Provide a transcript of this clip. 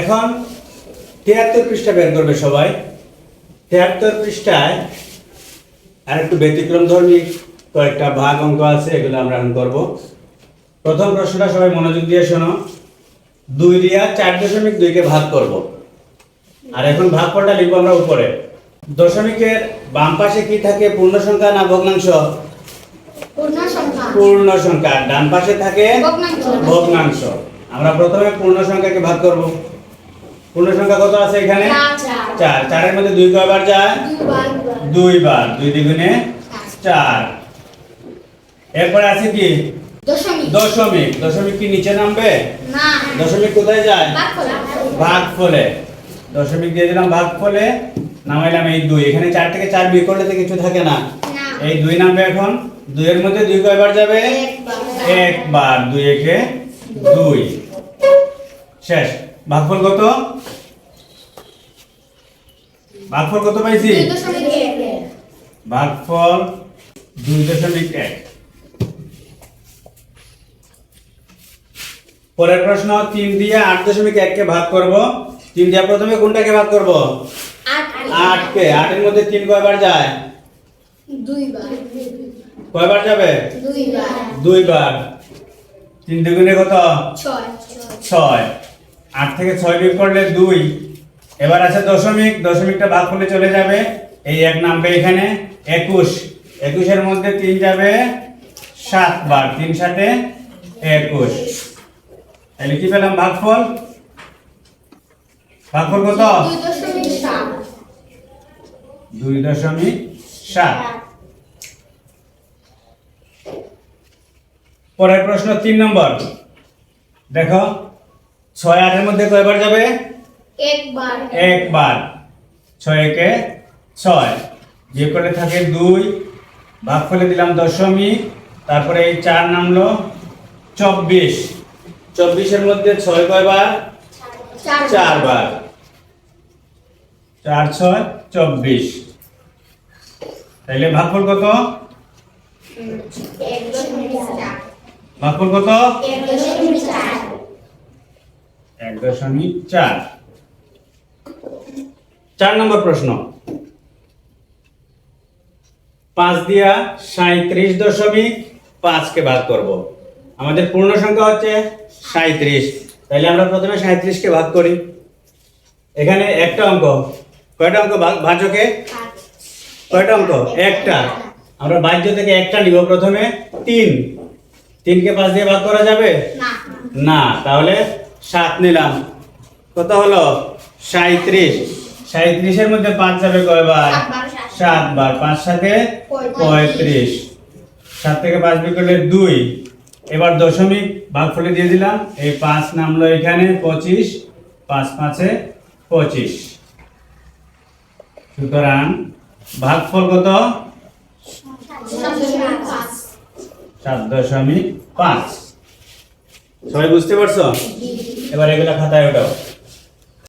এখন তিয়াত্তর পৃষ্ঠা বের করবে সবাই। তিয়াত্তর পৃষ্ঠায় আর একটু ব্যতিক্রম ধর্মী কয়েকটা ভাগ অঙ্ক আছে এগুলো আমরা এখন করব। প্রথম প্রশ্নটা সবাই মনোযোগ দিয়ে শোনো। দুই দিয়া চার দশমিক দুইকে ভাগ করব। আর এখন ভাগফলটা লিখব আমরা উপরে। দশমিকের বাম পাশে কি থাকে? পূর্ণ সংখ্যা না ভগ্নাংশ? পূর্ণ সংখ্যা। ডান পাশে থাকে। ভগ্নাংশ। আমরা প্রথমে পূর্ণ সংখ্যাকে ভাগ করব। পূর্ণ সংখ্যা কত আছে এখানে? চার, চার। চার। চারের মধ্যে দুই কয়বার যায়? দুইবার দুইবার। দুই দ্বিগুণে চার। এরপরে আছে কি? দশমিক। দশমিক। কি নিচে নামবে? দশমিক কোথায় যায়? ভাগ ফলে। দশমিক দিয়ে দিলাম ভাগ ফলে নামাইলাম এই দুই। এখানে চার থেকে চার বিয়োগ করলে তো কিছু থাকে না। এই দুই নামবে এখন। দুইয়ের মধ্যে দুই কয়বার যাবে। একবার। দুই একে দুই। শেষ। ভাগফল কত? ভাগফল কত পাইছি? ভাগফল দুই দশমিক এক। পরের প্রশ্ন তিন দিয়ে আট দশমিক এককে ভাগ করব? তিন দিয়ে প্রথমে কোনটাকে ভাগ করব? আট আটকে আটের মধ্যে তিন কয়বার যায়? কয়বার যাবে? দুইবার। তিন দুগুণে কত? ছয়। ছয়। আট থেকে ছয় বিয়োগ করলে দুই। এবার আছে দশমিক, দশমিকটা ভাগ করলে চলে যাবে এই এক নামবে এখানে, একুশ। একুশের মধ্যে তিন যাবে সাত বার, তিন সাথে একুশ। তাহলে কি পেলাম ভাগফল? ভাগফল কত? দুই দশমিক সাত দুই দশমিক সাত। পরের প্রশ্ন তিন নম্বর। দেখো ছয় আটের মধ্যে কয়বার যাবে? একবার। একবার। ছয় একে ছয়। যে করে থাকে দুই ভাগ ফেলে দিলাম দশমিক তারপরে এই চার নামলো চব্বিশ। চব্বিশের মধ্যে ছয় কয়বার? চারবার। চার ছয় চব্বিশ। তাইলে ভাগফল কত? ভাগফল কত এক দশমিক চার এক দশমিক চার। চার নম্বর প্রশ্ন। পাঁচ দিয়া সাঁত্রিশ দশমিক পাঁচকে ভাগ করব। আমাদের পূর্ণ সংখ্যা হচ্ছে সাঁত্রিশ তাহলে আমরা প্রথমে সাঁত্রিশকে ভাগ করি। এখানে একটা অঙ্ক। কয়টা অঙ্ক ভাজকে? কয়টা অঙ্ক? একটা। আমরা বাহ্য থেকে একটা নিব প্রথমে তিন। তিনকে পাঁচ দিয়ে ভাগ করা যাবে? না। তাহলে সাত নিলাম। কত হলো? সাঁত্রিশ সাঁত্রিশের মধ্যে পাঁচ যাবে কয়বার? সাতবার, সাত। সাতবার। পাঁচ সাথে পঁয়ত্রিশ। সাত থেকে পাঁচ বিয়োগ করলে দুই। এবার দশমিক ভাগফলে দিয়ে দিলাম। এই পাঁচ নামলো এখানে পঁচিশ পাঁচ পাঁচে পঁচিশ। সুতরাং ভাগফল কত? সাত দশমিক পাঁচ। সবাই বুঝতে পারছ? এবার এগুলা খাতায় ওঠাও